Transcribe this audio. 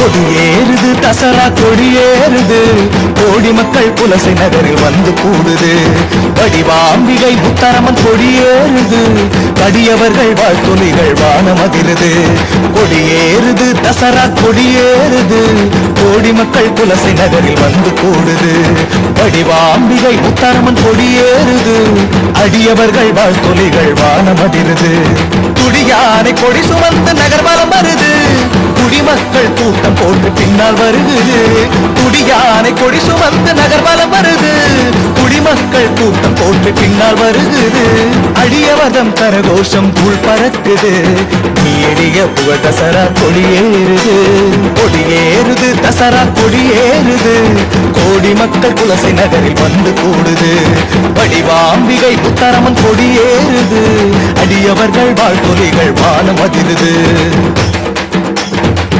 கொடியேறுது தசரா கொடியேறுது கோடி மக்கள் புலசை நகரில் வந்து கூடுது. வடிவாம்பிகை முத்தரமன் கொடியேறுது கடியவர்கள் வாழ்த்துளிகள் வானமதிருது கொடியேறுது தசரா கொடியேறுது கோடி மக்கள் புலசை நகரில் வந்து கூடுது. வடிவாம்பிகை முத்தரமன் கொடியேறுது அடியவர்கள் வாழ்த்துளிகள் வானமதிருது துடியானை கொடி சுமந்து நகர்வலம் வருது. குடிமக்கள் கூட்டம் போட்டு பின்னால் வருகுது குடியானை கொடி சுமந்து நகர்வலம் வருது. குடிமக்கள் கூட்டம் போட்டு பின்னால் வருகுது அடியவதம் கரகோஷம் தூள் பறக்குது. நீடிய புகழ் தசரா கொடியேறுது கொடியேறுது தசரா கொடியேறுது கோடி மக்கள் குலசை நகரில் வந்து கூடுது. வடிவாம்பிகை புத்தரமன் கொடியேறுது அடியவர்கள் வாழ்த்துறைகள் வானம் அதிருது.